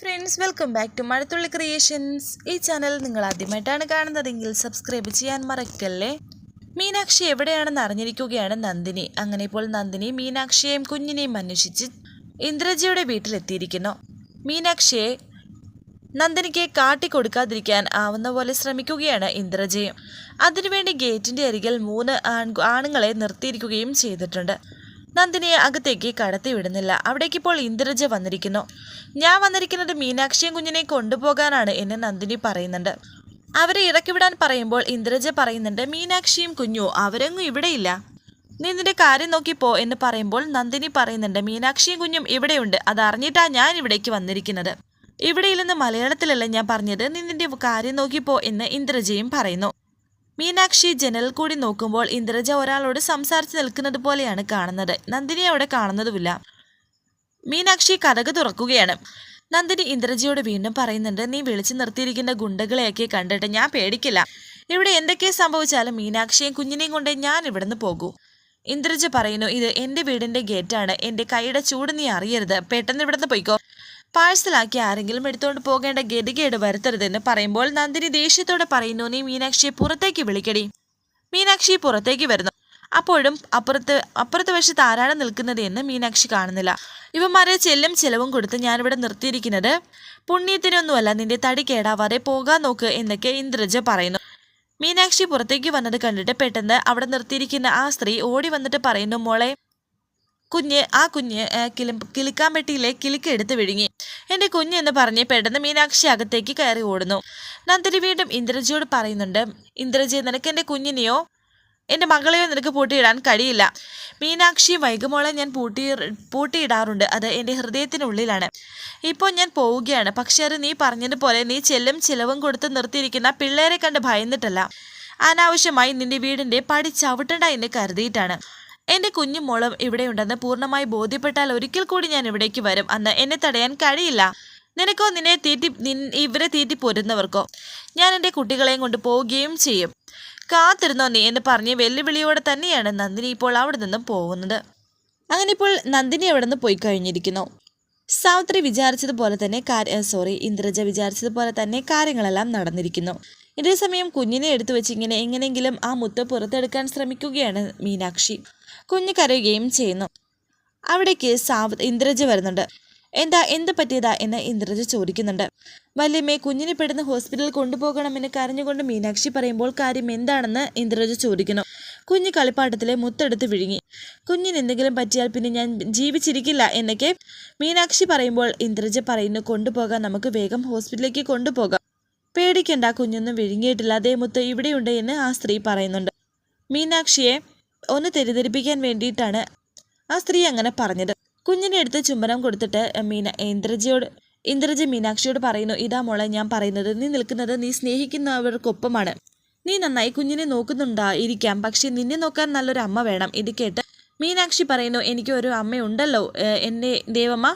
Friends welcome back to Mazhathulli creations ഈ channel നിങ്ങൾ ആദ്യമായിട്ടാണ് കാണുന്നതെങ്കിൽ സബ്സ്ക്രൈബ് ചെയ്യാൻ മറക്കല്ലേ? മീനാക്ഷി എവിടെയാണെന്ന് അറിഞ്ഞിരിക്കുകയാണ് നന്ദിനി. അങ്ങനെ ഇപ്പോൾ നന്ദിനി മീനാക്ഷിയെയും കുഞ്ഞിനെയും അന്വേഷിച്ച് ഇന്ദ്രജിയുടെ വീട്ടിലെത്തിയിരിക്കുന്നു. മീനാക്ഷിയെ നന്ദിനിക്ക് കാട്ടിക്കൊടുക്കാതിരിക്കാൻ ആവുന്ന പോലെ ശ്രമിക്കുകയാണ് ഇന്ദ്രജയും. അതിനുവേണ്ടി ഗേറ്റിന്റെ അരികിൽ മൂന്ന് ആൺ ആണുങ്ങളെ നിർത്തിയിരിക്കുകയും ചെയ്തിട്ടുണ്ട്. നന്ദിനിയെ അകത്തേക്ക് കടത്തി വിടുന്നില്ല. അവിടേക്ക് ഇപ്പോൾ ഇന്ദ്രജ വന്നിരിക്കുന്നു. ഞാൻ വന്നിരിക്കുന്നത് മീനാക്ഷിയും കുഞ്ഞിനെ കൊണ്ടുപോകാനാണ് എന്ന് നന്ദിനി പറയുന്നുണ്ട്. അവരെ ഇറക്കിവിടാൻ പറയുമ്പോൾ ഇന്ദ്രജ പറയുന്നുണ്ട് മീനാക്ഷിയും കുഞ്ഞു അവരൊന്നും ഇവിടെയില്ല നീ നിന്റെ കാര്യം നോക്കിപ്പോ എന്ന് പറയുമ്പോൾ നന്ദിനി പറയുന്നുണ്ട് മീനാക്ഷിയും കുഞ്ഞും ഇവിടെയുണ്ട്. അതറിഞ്ഞിട്ടാ ഞാൻ ഇവിടേക്ക് വന്നിരിക്കുന്നത്. ഇവിടെയില്ലെന്ന് മലയാളത്തിലല്ല ഞാൻ പറഞ്ഞത്? നീ നിന്റെ കാര്യം നോക്കിപ്പോ എന്ന് ഇന്ദ്രജയും പറയുന്നു. മീനാക്ഷി ജനൽ കൂടി നോക്കുമ്പോൾ ഇന്ദ്രജ ഒരാളോട് സംസാരിച്ച് നിൽക്കുന്നത് പോലെയാണ് കാണുന്നത്. നന്ദിനി അവിടെ കാണുന്നതുമില്ല. മീനാക്ഷി കഥക് തുറക്കുകയാണ്. നന്ദിനി ഇന്ദ്രജിയോട് വീണ്ടും പറയുന്നുണ്ട് നീ വിളിച്ചു നിർത്തിയിരിക്കുന്ന ഗുണ്ടകളെയൊക്കെ കണ്ടിട്ട് ഞാൻ പേടിക്കില്ല. ഇവിടെ എന്തൊക്കെ സംഭവിച്ചാലും മീനാക്ഷിയും കുഞ്ഞിനെയും കൊണ്ട് ഞാൻ ഇവിടുന്ന് പോകൂ. ഇന്ദ്രജ പറയുന്നു ഇത് എന്റെ വീടിന്റെ ഗേറ്റാണ്. എന്റെ കൈയുടെ ചൂട് നീ അറിയരുത്. പെട്ടെന്ന് ഇവിടുന്ന് പോയിക്കോ. പാഴ്സലാക്കി ആരെങ്കിലും എടുത്തുകൊണ്ട് പോകേണ്ട ഗതികേട് വരുത്തരുതെന്ന് പറയുമ്പോൾ നന്ദിനി ദേഷ്യത്തോടെ പറയുന്നു നീ മീനാക്ഷിയെ പുറത്തേക്ക് വിളിക്കടി. മീനാക്ഷി പുറത്തേക്ക് വരുന്നു. അപ്പോഴും അപ്പുറത്ത് അപ്പുറത്തെ വശത്ത് ആരാണ് നിൽക്കുന്നത് എന്ന് മീനാക്ഷി കാണുന്നില്ല. ഇവന്മാരെ ചെല്ലും ചെലവും കൊടുത്ത് ഞാനിവിടെ നിർത്തിയിരിക്കുന്നത് പുണ്യത്തിനൊന്നുമല്ല നിന്റെ തടി കേടാവാതെ പോകാൻ നോക്ക് എന്നൊക്കെ ഇന്ദ്രജ പറയുന്നു. മീനാക്ഷി പുറത്തേക്ക് വന്നത് കണ്ടിട്ട് പെട്ടെന്ന് അവിടെ നിർത്തിയിരിക്കുന്ന ആ സ്ത്രീ ഓടി വന്നിട്ട് പറയുന്നു മോളെ കുഞ്ഞ് ആ കുഞ്ഞ് കിളി കിളിക്കാൻ പെട്ടിയിലെ കിളിക്ക് എടുത്ത് വിഴുങ്ങി. എന്റെ കുഞ്ഞ് എന്ന് പറഞ്ഞ് പെട്ടെന്ന് മീനാക്ഷി അകത്തേക്ക് കയറി ഓടുന്നു. നന്ദിനി വീണ്ടും ഇന്ദ്രജിയോട് പറയുന്നുണ്ട് ഇന്ദ്രജി നിനക്ക് എന്റെ കുഞ്ഞിനെയോ എന്റെ മകളെയോ നിനക്ക് പൂട്ടിയിടാൻ കഴിയില്ല. മീനാക്ഷി വൈകുമോളെ ഞാൻ പൂട്ടി പൂട്ടിയിടാറുണ്ട്. അത് എന്റെ ഹൃദയത്തിനുള്ളിലാണ്. ഇപ്പോൾ ഞാൻ പോവുകയാണ്. പക്ഷെ അത് നീ പറഞ്ഞതുപോലെ നീ ചെല്ലും ചിലവും കൊടുത്ത് നിർത്തിയിരിക്കുന്ന പിള്ളേരെ കണ്ട് ഭയന്നിട്ടല്ല. അനാവശ്യമായി നിന്റെ വീടിന്റെ പടി ചവിട്ടണ്ട എന്ന് കരുതിയിട്ടാണ്. എന്റെ കുഞ്ഞു മോളും ഇവിടെയുണ്ടെന്ന് പൂർണമായി ബോധ്യപ്പെട്ടാൽ ഒരിക്കൽ കൂടി ഞാൻ ഇവിടേക്ക് വരും. അന്ന് എന്നെ തടയാൻ കഴിയില്ല. നിനക്കോ? നിന്നെ തീറ്റി ഇവരെ തീറ്റി പോരുന്നവർക്കോ? ഞാൻ എന്റെ കുട്ടികളെയും കൊണ്ട് പോവുകയും ചെയ്യും. കാത്തിരുന്നോ നീ എന്ന് പറഞ്ഞ് വെല്ലുവിളിയോടെ തന്നെയാണ് നന്ദിനി ഇപ്പോൾ അവിടെ നിന്നും പോകുന്നത്. അങ്ങനെ ഇപ്പോൾ നന്ദിനി അവിടെ നിന്ന് പോയി കഴിഞ്ഞിരിക്കുന്നു. സാവിത്രി വിചാരിച്ചതുപോലെ തന്നെ സോറി ഇന്ദ്രജ വിചാരിച്ചതുപോലെ തന്നെ കാര്യങ്ങളെല്ലാം നടന്നിരിക്കുന്നു. ഇതേസമയം കുഞ്ഞിനെ എടുത്തു വെച്ച് ഇങ്ങനെ എങ്ങനെയെങ്കിലും ആ മുത്ത് പുറത്തെടുക്കാൻ ശ്രമിക്കുകയാണ് മീനാക്ഷി. കുഞ്ഞ് കരയുകയും ചെയ്യുന്നു. അവിടേക്ക് സാവ് ഇന്ദ്രജ വരുന്നുണ്ട്. എന്താ എന്ത് പറ്റിയതാ എന്ന് ഇന്ദ്രജ ചോദിക്കുന്നുണ്ട്. വല്യമ്മേ കുഞ്ഞിനെ പെടുന്ന ഹോസ്പിറ്റലിൽ കൊണ്ടുപോകണമെന്ന് കരഞ്ഞുകൊണ്ട് മീനാക്ഷി പറയുമ്പോൾ കാര്യം എന്താണെന്ന് ഇന്ദ്രജ ചോദിക്കുന്നു. കുഞ്ഞ് കളിപ്പാട്ടത്തിലെ മുത്തെടുത്ത് വിഴുങ്ങി. കുഞ്ഞിന് എന്തെങ്കിലും പറ്റിയാൽ പിന്നെ ഞാൻ ജീവിച്ചിരിക്കില്ല എന്നൊക്കെ മീനാക്ഷി പറയുമ്പോൾ ഇന്ദ്രജ പറയുന്നു കൊണ്ടുപോകാം നമുക്ക് വേഗം ഹോസ്പിറ്റലിലേക്ക് കൊണ്ടുപോകാം. പേടിക്കണ്ട കുഞ്ഞൊന്നും വിഴുങ്ങിയിട്ടില്ല അതേ മുത്ത് ഇവിടെയുണ്ട് എന്ന് ആ സ്ത്രീ പറയുന്നുണ്ട്. മീനാക്ഷിയെ ഒന്ന് തെറ്റിദ്ധരിപ്പിക്കാൻ വേണ്ടിയിട്ടാണ് ആ സ്ത്രീ അങ്ങനെ പറഞ്ഞത്. കുഞ്ഞിനെ എടുത്ത് ചുംബനം കൊടുത്തിട്ട് മീന ഇന്ദ്രജിയോട് ഇന്ദ്രജി മീനാക്ഷിയോട് പറയുന്നു ഇതാ മോളെ ഞാൻ പറയുന്നത് നീ നിൽക്കുന്നത് നീ സ്നേഹിക്കുന്നവർക്കൊപ്പമാണ്. നീ നന്നായി കുഞ്ഞിനെ നോക്കുന്നുണ്ടാ ഇരിക്കാം പക്ഷെ നിന്നെ നോക്കാൻ നല്ലൊരു അമ്മ വേണം. ഇത് കേട്ട് മീനാക്ഷി പറയുന്നു എനിക്ക് ഒരു അമ്മയുണ്ടല്ലോ എന്റെ ദേവമ്മ.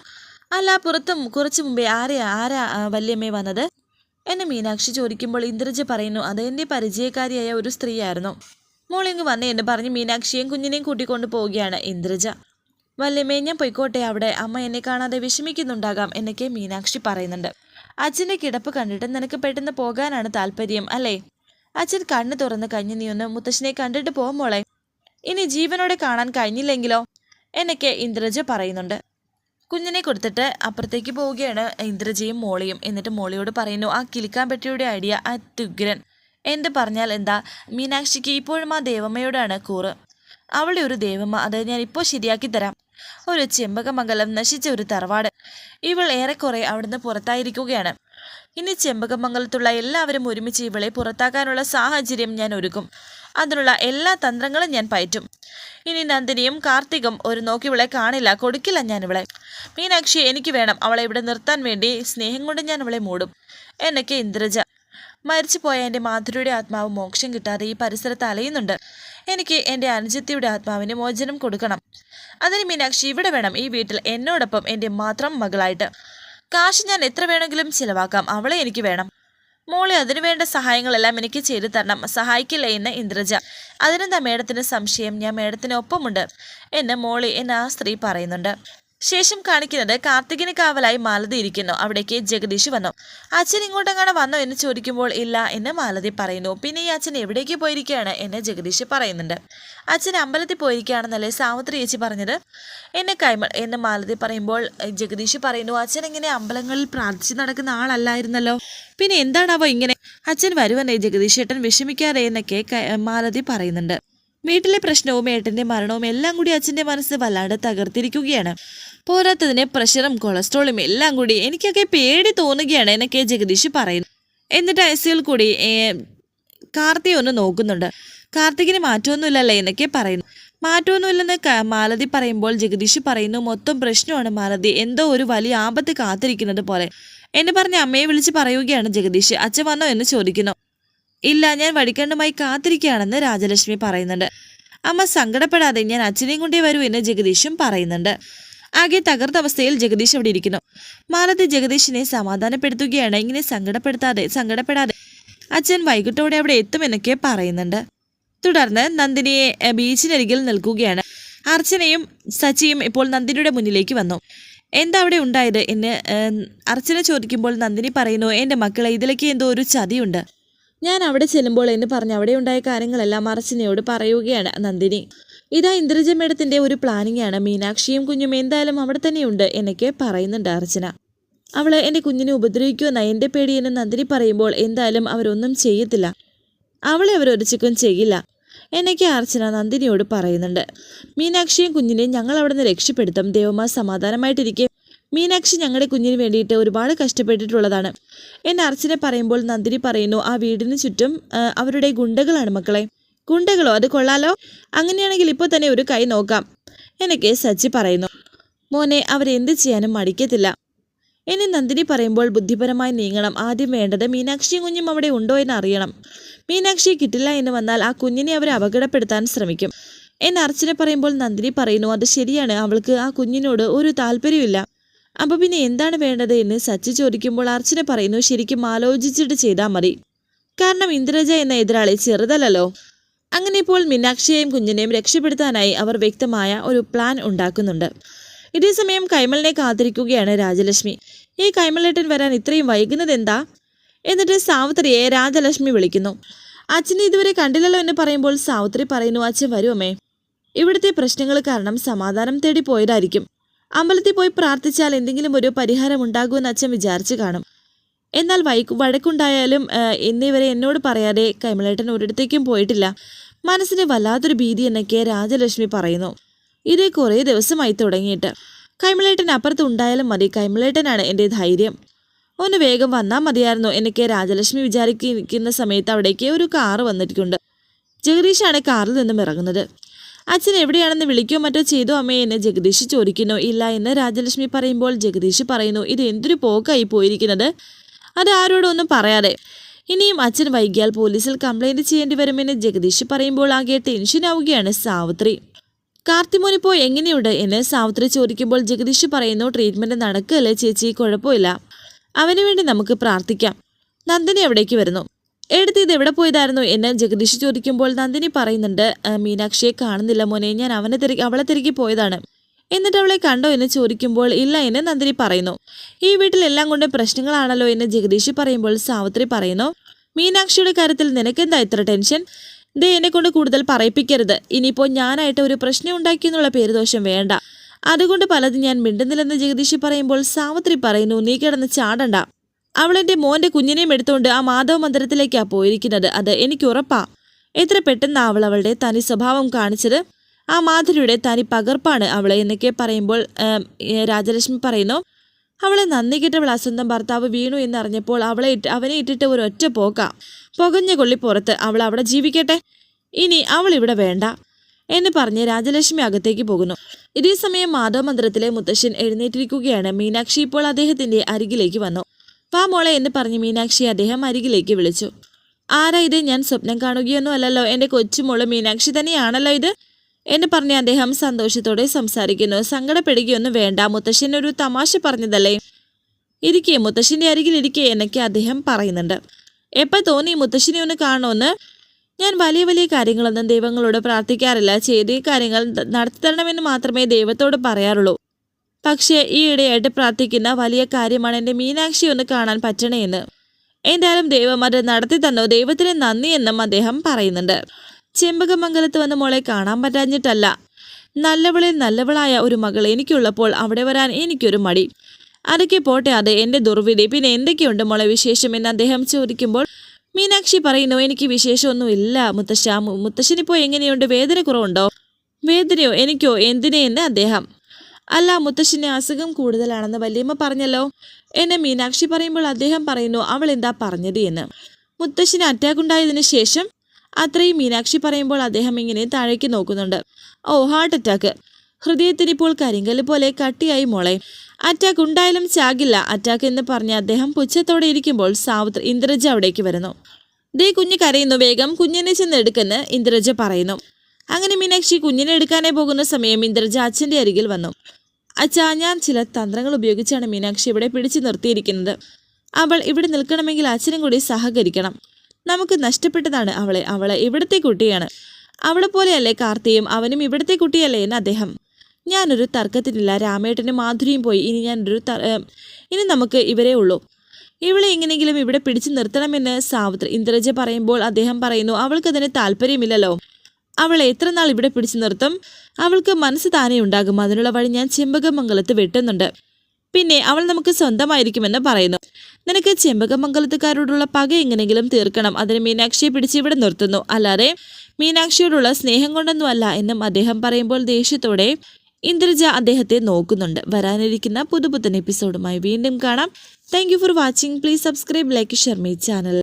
അല്ല പുറത്തും കുറച്ചു മുമ്പേ ആരെയാ ആരാ വല്യമ്മേ വന്നത്? എന്നെ മീനാക്ഷി ചോദിക്കുമ്പോൾ ഇന്ദ്രജ പറയുന്നു അത് പരിചയക്കാരിയായ ഒരു സ്ത്രീയായിരുന്നു. മോളിങ്ങ് വന്നേ എന്ന് പറഞ്ഞ് മീനാക്ഷിയും കുഞ്ഞിനെയും കൂട്ടിക്കൊണ്ട് പോവുകയാണ് ഇന്ദ്രജ. വല്യമ്മേ ഞാൻ പൊയ്ക്കോട്ടെ അവിടെ അമ്മ എന്നെ കാണാതെ വിഷമിക്കുന്നുണ്ടാകാം എന്നൊക്കെ മീനാക്ഷി പറയുന്നുണ്ട്. അച്ഛന്റെ കിടപ്പ് കണ്ടിട്ട് നിനക്ക് പെട്ടെന്ന് പോകാനാണ് താല്പര്യം അല്ലേ? അച്ഛൻ കണ്ണു തുറന്ന് കഴിഞ്ഞ് നീ ഒന്ന് മുത്തശ്ശനെ കണ്ടിട്ട് പോ മോളെ. ഇനി ജീവനോടെ കാണാൻ കഴിഞ്ഞില്ലെങ്കിലോ? എന്നൊക്കെ ഇന്ദ്രജ പറയുന്നുണ്ട്. കുഞ്ഞിനെ കൊടുത്തിട്ട് അപ്പുറത്തേക്ക് പോവുകയാണ് ഇന്ദ്രജയും മോളിയും. എന്നിട്ട് മോളിയോട് പറയുന്നു ആ കിളിക്കാൻ പറ്റിയുടെ ഐഡിയ അത്യുഗ്രൻ എന്ത് പറഞ്ഞാൽ എന്താ? മീനാക്ഷിക്ക് ഇപ്പോഴും ആ ദേവമ്മയോടാണ് കൂറ്. അവളുടെ ഒരു ദേവമ്മ അത് ഞാൻ ഇപ്പോൾ ശരിയാക്കി തരാം. ഒരു ചെമ്പകമംഗലം നശിച്ച ഒരു തറവാട്. ഇവൾ ഏറെക്കുറെ അവിടുന്ന് പുറത്തായിരിക്കുകയാണ്. ഇനി ചെമ്പകമംഗലത്തുള്ള എല്ലാവരും ഒരുമിച്ച് ഇവളെ പുറത്താക്കാനുള്ള സാഹചര്യം ഞാൻ ഒരുക്കും. അതിനുള്ള എല്ലാ തന്ത്രങ്ങളും ഞാൻ പയറ്റും. ഇനി നന്ദിനിയും കാർത്തികും ഒരു നോക്കി ഇവളെ കാണില്ല. കൊടുക്കില്ല ഞാൻ ഇവളെ. മീനാക്ഷി എനിക്ക് വേണം. അവളെ ഇവിടെ നിർത്താൻ വേണ്ടി സ്നേഹം കൊണ്ട് ഞാൻ അവളെ മൂടും. എന്നൊക്കെ ഇന്ദ്രജ. മരിച്ചുപോയ എന്റെ മാധുരിയുടെ ആത്മാവ് മോക്ഷം കിട്ടാതെ ഈ പരിസരത്ത് അലയുന്നുണ്ട്. എനിക്ക് എന്റെ അനുജത്തിയുടെ ആത്മാവിന് മോചനം കൊടുക്കണം. അതിന് മീനാക്ഷി ഇവിടെ വേണം. ഈ വീട്ടിൽ എന്നോടൊപ്പം എന്റെ മാത്രം മകളായിട്ട്. കാശ് ഞാൻ എത്ര വേണമെങ്കിലും ചിലവാക്കാം. അവളെ എനിക്ക് വേണം. മോളെ അതിനു വേണ്ട സഹായങ്ങളെല്ലാം എനിക്ക് ചെയ്തു തരണം. സഹായിക്കില്ല എന്ന് ഇന്ദ്രജ. അതിനെന്താ മേഡത്തിന് സംശയം? ഞാൻ മേഡത്തിന് ഒപ്പമുണ്ട് എന്ന് മോളി എന്ന് ആ സ്ത്രീ പറയുന്നുണ്ട്. ശേഷം കാണിക്കുന്നത് കാർത്തികിന് കാവലായി മാലതി ഇരിക്കുന്നു. അവിടേക്ക് ജഗദീഷ് വന്നു. അച്ഛൻ ഇങ്ങോട്ടെങ്ങാണ് വന്നോ എന്ന് ചോദിക്കുമ്പോൾ ഇല്ല എന്ന് മാലതി പറയുന്നു. പിന്നെ ഈ അച്ഛൻ എവിടേക്ക് പോയിരിക്കുകയാണ് എന്ന് ജഗദീഷ് പറയുന്നുണ്ട്. അച്ഛൻ അമ്പലത്തിൽ പോയിരിക്കുകയാണെന്നല്ലേ സാവിത്രി ചേച്ചി പറഞ്ഞത്? എന്നെ കൈമൾ എന്ന് മാലതി പറയുമ്പോൾ ജഗദീഷ് പറയുന്നു അച്ഛൻ ഇങ്ങനെ അമ്പലങ്ങളിൽ പ്രാർത്ഥിച്ച് നടക്കുന്ന ആളല്ലായിരുന്നല്ലോ. പിന്നെ എന്താണാവോ ഇങ്ങനെ? അച്ഛൻ വരുവെന്നേ ജഗദീഷ് ഏട്ടൻ വിഷമിക്കാതെ എന്നൊക്കെ മാലതി പറയുന്നുണ്ട്. വീട്ടിലെ പ്രശ്നവും ഏട്ടന്റെ മരണവും എല്ലാം കൂടി അച്ഛന്റെ മനസ്സ് വല്ലാണ്ട് തകർത്തിരിക്കുകയാണ്. പോരാത്തതിന് പ്രഷറും കൊളസ്ട്രോളും എല്ലാം കൂടി എനിക്കൊക്കെ പേടി തോന്നുകയാണ് എന്നൊക്കെ ജഗദീഷ് പറയുന്നു. എന്നിട്ട് ഐ സിയിൽ കൂടി കാർത്തിക കാർത്തി ഒന്ന് നോക്കുന്നുണ്ട്. കാർത്തികിന് മാറ്റമൊന്നുമില്ലല്ലേ എന്നൊക്കെ പറയുന്നു. മാറ്റമൊന്നുമില്ലെന്ന് മാലതി പറയുമ്പോൾ ജഗദീഷ് പറയുന്നു മൊത്തം പ്രശ്നമാണ് മാലതി. എന്തോ ഒരു വലിയ ആപത്ത് കാത്തിരിക്കുന്നത് പോലെ. എന്നെ പറഞ്ഞ് അമ്മയെ വിളിച്ച് പറയുകയാണ് ജഗദീഷ്. അച്ഛൻ വന്നോ? എന്ന് ചോദിക്കുന്നു. ഇല്ല ഞാൻ വഴിക്കണ്ടുമായി കാത്തിരിക്കുകയാണെന്ന് രാജലക്ഷ്മി പറയുന്നുണ്ട്. അമ്മ സങ്കടപ്പെടാതെ ഞാൻ അച്ഛനെയും കൊണ്ടേ വരൂ എന്ന് ജഗദീഷും പറയുന്നുണ്ട്. ആകെ തകർത്ത അവസ്ഥയിൽ ജഗദീഷ് അവിടെ ഇരിക്കുന്നു. മാലതി ജഗദീഷിനെ സമാധാനപ്പെടുത്തുകയാണ്. ഇങ്ങനെ സങ്കടപ്പെടുത്താതെ സങ്കടപ്പെടാതെ അച്ഛൻ വൈകിട്ടോടെ അവിടെ എത്തുമെന്നൊക്കെ പറയുന്നുണ്ട്. തുടർന്ന് നന്ദിനിയെ ബീച്ചിനരികിൽ നിൽക്കുകയാണ്. അർച്ചനയും സച്ചിയും ഇപ്പോൾ നന്ദിനിയുടെ മുന്നിലേക്ക് വന്നു. എന്താ അവിടെ ഉണ്ടായത് എന്ന് അർച്ചന ചോദിക്കുമ്പോൾ നന്ദിനി പറയുന്നു എന്റെ മക്കളെ ഇതിലേക്ക് എന്തോ ഒരു ചതിയുണ്ട്. ഞാൻ അവിടെ ചെല്ലുമ്പോൾ എന്ന് പറഞ്ഞ് അവിടെ ഉണ്ടായ കാര്യങ്ങളെല്ലാം അർച്ചനയോട് പറയുകയാണ് നന്ദിനി. ഇതാ ഇന്ദ്രജ മേഡത്തിന്റെ ഒരു പ്ലാനിംഗ് ആണ്. മീനാക്ഷിയും കുഞ്ഞും എന്തായാലും അവിടെ തന്നെയുണ്ട് എന്നൊക്കെ പറയുന്നുണ്ട് അർച്ചന. അവൾ എന്റെ കുഞ്ഞിനെ ഉപദ്രവിക്കുമെന്ന എന്റെ പേടിയെന്ന് നന്ദിനി പറയുമ്പോൾ എന്തായാലും അവരൊന്നും ചെയ്യത്തില്ല. അവളെ അവരൊരു ചിക്കൻ ചെയ്യില്ല എന്നൊക്കെ അർച്ചന നന്ദിനിയോട് പറയുന്നുണ്ട്. മീനാക്ഷിയും കുഞ്ഞിനെയും ഞങ്ങൾ അവിടെ നിന്ന് രക്ഷപ്പെടുത്തും. ദേവമ്മ സമാധാനമായിട്ടിരിക്കെ. മീനാക്ഷി ഞങ്ങളുടെ കുഞ്ഞിന് വേണ്ടിയിട്ട് ഒരുപാട് കഷ്ടപ്പെട്ടിട്ടുള്ളതാണ്. എന്നെ അർച്ചന പറയുമ്പോൾ നന്ദിനി പറയുന്നു ആ വീടിന് ചുറ്റും അവരുടെ ഗുണ്ടകളാണ് മക്കളെ. ഗുണ്ടകളോ? അത് കൊള്ളാലോ? അങ്ങനെയാണെങ്കിൽ ഇപ്പോൾ തന്നെ ഒരു കൈ നോക്കാം. എനിക്ക് സച്ചി പറയുന്നു. മോനെ അവരെന്ത് ചെയ്യാനും മടിക്കത്തില്ല. എന്നെ നന്ദിനി പറയുമ്പോൾ ബുദ്ധിപരമായി നീങ്ങണം. ആദ്യം വേണ്ടത് മീനാക്ഷിയും കുഞ്ഞും അവിടെ ഉണ്ടോ എന്ന് അറിയണം. മീനാക്ഷിയെ കിട്ടില്ല എന്ന് വന്നാൽ ആ കുഞ്ഞിനെ അവരെ അപകടപ്പെടുത്താൻ ശ്രമിക്കും. എന്നെ അർച്ചന പറയുമ്പോൾ നന്ദിനി പറയുന്നു അത് ശരിയാണ്. അവൾക്ക് ആ കുഞ്ഞിനോട് ഒരു താല്പര്യമില്ല അപ്പൊ പിന്നെ എന്താണ് വേണ്ടത് എന്ന് സച്ചി ചോദിക്കുമ്പോൾ അർച്ചന പറയുന്നു ശരിക്കും ആലോചിച്ചിട്ട് ചെയ്താൽ മതി. കാരണം ഇന്ദ്രജ എന്ന എതിരാളി ചെറുതല്ലോ അങ്ങനെ ഇപ്പോൾ മീനാക്ഷിയെയും കുഞ്ഞിനെയും രക്ഷപ്പെടുത്താനായി അവർ വ്യക്തമായ ഒരു പ്ലാൻ ഉണ്ടാക്കുന്നുണ്ട്. ഇതേസമയം കൈമളിനെ കാത്തിരിക്കുകയാണ് രാജലക്ഷ്മി. ഈ കൈമലേട്ടൻ വരാൻ ഇത്രയും വൈകുന്നത് എന്താ? എന്നിട്ട് സാവിത്രിയെ രാജലക്ഷ്മി വിളിക്കുന്നു. അച്ഛനെ ഇതുവരെ കണ്ടില്ലല്ലോ എന്ന് പറയുമ്പോൾ സാവിത്രി പറയുന്നു അച്ഛൻ വരുമേ ഇവിടുത്തെ പ്രശ്നങ്ങൾ കാരണം സമാധാനം തേടി പോയതായിരിക്കും. അമ്പലത്തിൽ പോയി പ്രാർത്ഥിച്ചാൽ എന്തെങ്കിലും ഒരു പരിഹാരം ഉണ്ടാകുമെന്ന് അച്ഛൻ വിചാരിച്ചു കാണും. എന്നാൽ വൈകു വഴക്കുണ്ടായാലും എന്നിവരെ എന്നോട് പറയാതെ കൈമളേട്ടൻ ഒരിടത്തേക്കും പോയിട്ടില്ല. മനസ്സിന് വല്ലാത്തൊരു ഭീതി എന്നൊക്കെ രാജലക്ഷ്മി പറയുന്നു. ഇത് കുറേ ദിവസമായി തുടങ്ങിയിട്ട്. കൈമളേട്ടൻ അപ്പുറത്ത് ഉണ്ടായാലും മതി. കൈമളേട്ടനാണ് എന്റെ ധൈര്യം. ഒന്ന് വേഗം വന്നാൽ മതിയായിരുന്നു എന്നൊക്കെ രാജലക്ഷ്മി വിചാരിക്കുന്ന സമയത്ത് അവിടേക്ക് ഒരു കാറ് വന്നിട്ടുണ്ട്. ജഗദീഷാണ് കാറിൽ നിന്നും ഇറങ്ങുന്നത്. അച്ഛൻ എവിടെയാണെന്ന് വിളിക്കോ മറ്റോ ചെയ്തോ അമ്മേ എന്ന് ജഗദീഷ് ചോദിക്കുന്നു. ഇല്ല എന്ന് രാജലക്ഷ്മി പറയുമ്പോൾ ജഗദീഷ് പറയുന്നു ഇത് എന്തൊരു പോക്കായി പോയിരിക്കുന്നത്? അത് ആരോടൊന്നും പറയാതെ. ഇനിയും അച്ഛൻ വൈകിയാൽ പോലീസിൽ കംപ്ലൈന്റ് ചെയ്യേണ്ടി വരുമെന്ന് ജഗദീഷ് പറയുമ്പോൾ ആകെ ടെൻഷനാവുകയാണ് സാവിത്രി. കാർത്തിമോനിപ്പോ എങ്ങനെയുണ്ട് എന്ന് സാവിത്രി ചോദിക്കുമ്പോൾ ജഗദീഷ് പറയുന്നു ട്രീറ്റ്മെന്റ് നടക്കല്ലേ ചേച്ചി കുഴപ്പമില്ല. അവന് വേണ്ടി നമുക്ക് പ്രാർത്ഥിക്കാം. നന്ദിനി എവിടേക്ക് വരുന്നു. എടുത്ത് ഇത് എവിടെ പോയതായിരുന്നു എന്നെ ജഗദീഷ് ചോദിക്കുമ്പോൾ നന്ദിനി പറയുന്നുണ്ട് "ആ, മീനാക്ഷിയെ കാണുന്നില്ല മോനെ ഞാൻ അവനെ തിരക്കി അവളെ തിരക്കി പോയതാണ്. എന്നിട്ട് അവളെ കണ്ടോ എന്ന് ചോദിക്കുമ്പോൾ ഇല്ല എന്ന് നന്ദിനി പറയുന്നു. ഈ വീട്ടിലെല്ലാം കൊണ്ട് പ്രശ്നങ്ങളാണല്ലോ എന്ന് ജഗദീഷ് പറയുമ്പോൾ സാവിത്രി പറയുന്നു മീനാക്ഷിയുടെ കാര്യത്തിൽ നിനക്കെന്താ ഇത്ര ടെൻഷൻ? ദേ എന്നെ കൊണ്ട് കൂടുതൽ പറയിപ്പിക്കരുത്. ഇനിയിപ്പോൾ ഞാനായിട്ട് ഒരു പ്രശ്നം ഉണ്ടാക്കി എന്നുള്ള പേരുദോഷം വേണ്ട. അതുകൊണ്ട് പലതും ഞാൻ മിണ്ടുന്നില്ലെന്ന് ജഗദീഷ് പറയുമ്പോൾ സാവിത്രി പറയുന്നു നീ കിടന്ന് ചാടണ്ട. അവളെന്റെ മോന്റെ കുഞ്ഞിനെയും എടുത്തുകൊണ്ട് ആ മാധവ മന്ദിരത്തിലേക്കാ പോയിരിക്കുന്നത്. അത് എനിക്ക് ഉറപ്പാ. എത്ര പെട്ടെന്ന് അവൾ അവളുടെ തനി സ്വഭാവം കാണിച്ചത്. ആ മാധുരിയുടെ തനി പകർപ്പാണ് അവളെ എന്നൊക്കെ പറയുമ്പോൾ രാജലക്ഷ്മി പറയുന്നു അവളെ നന്ദി കെട്ടവൾ സ്വന്തം ഭർത്താവ് വീണു എന്നറിഞ്ഞപ്പോൾ അവളെ അവനെ ഇട്ടിട്ട് ഒരു ഒറ്റ പോക്ക. പുകഞ്ഞ കൊള്ളി പുറത്ത് അവൾ അവിടെ ജീവിക്കട്ടെ. ഇനി അവൾ ഇവിടെ വേണ്ട എന്ന് പറഞ്ഞ് രാജലക്ഷ്മി അകത്തേക്ക് പോകുന്നു. ഇതേ സമയം മാധവ മന്ദിരത്തിലെ മുത്തശ്ശൻ എഴുന്നേറ്റിരിക്കുകയാണ്. മീനാക്ഷി ഇപ്പോൾ അദ്ദേഹത്തിന്റെ അരികിലേക്ക് വന്നു. വാ മോളെ എന്ന് പറഞ്ഞ് മീനാക്ഷി അദ്ദേഹം അരികിലേക്ക് വിളിച്ചു. ആരാ ഇത്? ഞാൻ സ്വപ്നം കാണുകയൊന്നും അല്ലല്ലോ എന്റെ കൊച്ചുമോൾ മീനാക്ഷി തന്നെയാണല്ലോ ഇത്? എന്ന് പറഞ്ഞ് അദ്ദേഹം സന്തോഷത്തോടെ സംസാരിക്കുന്നു. സങ്കടപ്പെടുകയൊന്നും വേണ്ട. മുത്തശ്ശൻ ഒരു തമാശ പറഞ്ഞതല്ലേ? ഇരിക്കേ മുത്തശ്ശിന്റെ അരികിൽ ഇരിക്കേ എന്നൊക്കെ അദ്ദേഹം പറയുന്നുണ്ട്. എപ്പോ തോന്നി മുത്തശ്ശിനെ ഒന്ന് കാണുമെന്ന് ഞാൻ വലിയ വലിയ കാര്യങ്ങളൊന്നും ദൈവങ്ങളോട് പ്രാർത്ഥിക്കാറില്ല. ചെയ്ത കാര്യങ്ങൾ നടത്തി തരണമെന്ന് മാത്രമേ ദൈവത്തോട് പറയാറുള്ളൂ. പക്ഷേ ഈയിടെയായിട്ട് പ്രാർത്ഥിക്കുന്ന വലിയ കാര്യമാണ് എന്റെ മീനാക്ഷി ഒന്ന് കാണാൻ പറ്റണേന്ന്. എന്തായാലും ദൈവം അത് നടത്തി തന്നോ. ദൈവത്തിന് നന്ദി എന്നും അദ്ദേഹം പറയുന്നുണ്ട്. ചെമ്പകമംഗലത്ത് വന്ന് മോളെ കാണാൻ പറ്റാഞ്ഞിട്ടല്ല. നല്ലവളിൽ നല്ലവളായ ഒരു മകൾ എനിക്കുള്ളപ്പോൾ അവിടെ വരാൻ എനിക്കൊരു മടി. അതൊക്കെ പോട്ടെ അത് എന്റെ ദുർവിധി. പിന്നെ എന്തൊക്കെയുണ്ട് മോളെ വിശേഷം എന്ന് അദ്ദേഹം ചോദിക്കുമ്പോൾ മീനാക്ഷി പറയുന്നു എനിക്ക് വിശേഷമൊന്നുമില്ല. മുത്തശ്ശ മുത്തശ്ശനിപ്പോൾ എങ്ങനെയുണ്ട്? വേദന കുറവുണ്ടോ? വേദനയോ? എനിക്കോ? എന്തിനെ എന്ന് അദ്ദേഹം. അല്ല മുത്തശ്ശിന് അസുഖം കൂടുതലാണെന്ന് വല്യമ്മ പറഞ്ഞല്ലോ. എന്നെ മീനാക്ഷി പറയുമ്പോൾ അദ്ദേഹം പറയുന്നു അവൾ എന്താ പറഞ്ഞത് എന്ന്. മുത്തശ്ശിന് അറ്റാക്ക് ഉണ്ടായതിനു ശേഷം അത്രയും മീനാക്ഷി പറയുമ്പോൾ അദ്ദേഹം ഇങ്ങനെ താഴേക്ക് നോക്കുന്നുണ്ട്. ഓ ഹാർട്ട് അറ്റാക്ക് ഹൃദയത്തിന് ഇപ്പോൾ കരിങ്കൽ പോലെ കട്ടിയായി മോളെ. അറ്റാക്ക് ഉണ്ടായാലും ചാകില്ല അറ്റാക്ക് എന്ന് പറഞ്ഞ് അദ്ദേഹം പുച്ഛത്തോടെ ഇരിക്കുമ്പോൾ സാവിത്രി ഇന്ദ്രജ അവിടേക്ക് വരുന്നു. ദേ കുഞ്ഞ് കരയുന്നു വേഗം. കുഞ്ഞിനെ ചെന്ന് എടുക്കെന്ന് ഇന്ദ്രജ പറയുന്നു. അങ്ങനെ മീനാക്ഷി കുഞ്ഞിനെ എടുക്കാനേ പോകുന്ന സമയം ഇന്ദ്രജ അച്ഛന്റെ അരികിൽ വന്നു. അച്ഛാ ഞാൻ ചില തന്ത്രങ്ങൾ ഉപയോഗിച്ചാണ് മീനാക്ഷി ഇവിടെ പിടിച്ചു നിർത്തിയിരിക്കുന്നത്. അവൾ ഇവിടെ നിൽക്കണമെങ്കിൽ അച്ഛനും കൂടി സഹകരിക്കണം. നമുക്ക് നഷ്ടപ്പെട്ടതാണ് അവളെ. അവളെ ഇവിടുത്തെ കുട്ടിയാണ്. അവളെ പോലെയല്ലേ കാർത്തിയും? അവനും ഇവിടുത്തെ കുട്ടിയല്ലേ എന്ന് അദ്ദേഹം. ഞാനൊരു തർക്കത്തിനില്ല. രാമേട്ടനും മാധുരിയും പോയി. ഇനി ഞാനൊരു ഇനി നമുക്ക് ഇവരെ ഉള്ളൂ. ഇവളെ എങ്ങനെയെങ്കിലും ഇവിടെ പിടിച്ചു നിർത്തണമെന്ന് സാവിത്രി ഇന്ദ്രജ പറയുമ്പോൾ അദ്ദേഹം പറയുന്നു അവൾക്കതിന് താല്പര്യമില്ലല്ലോ. അവളെ എത്രനാൾ ഇവിടെ പിടിച്ചു നിർത്തും? അവൾക്ക് മനസ്സ് താനേ ഉണ്ടാകും. അതിനുള്ള വഴി ഞാൻ ചെമ്പകമംഗലത്ത് വെട്ടുന്നുണ്ട്. പിന്നെ അവൾ നമുക്ക് സ്വന്തമായിരിക്കുമെന്ന് പറയുന്നു. നിനക്ക് ചെമ്പകമംഗലത്തുകാരോടുള്ള പക എങ്ങനെങ്കിലും തീർക്കണം. അതിന് മീനാക്ഷിയെ പിടിച്ച് ഇവിടെ നിർത്തുന്നു. അല്ലാതെ മീനാക്ഷിയോടുള്ള സ്നേഹം കൊണ്ടൊന്നുമല്ല എന്നും അദ്ദേഹം പറയുമ്പോൾ ദേഷ്യത്തോടെ ഇന്ദ്രജ അദ്ദേഹത്തെ നോക്കുന്നുണ്ട്. വരാനിരിക്കുന്ന പുതുപുത്തൻ എപ്പിസോഡുമായി വീണ്ടും കാണാം. Thank for watching please subscribe like Sharmi channel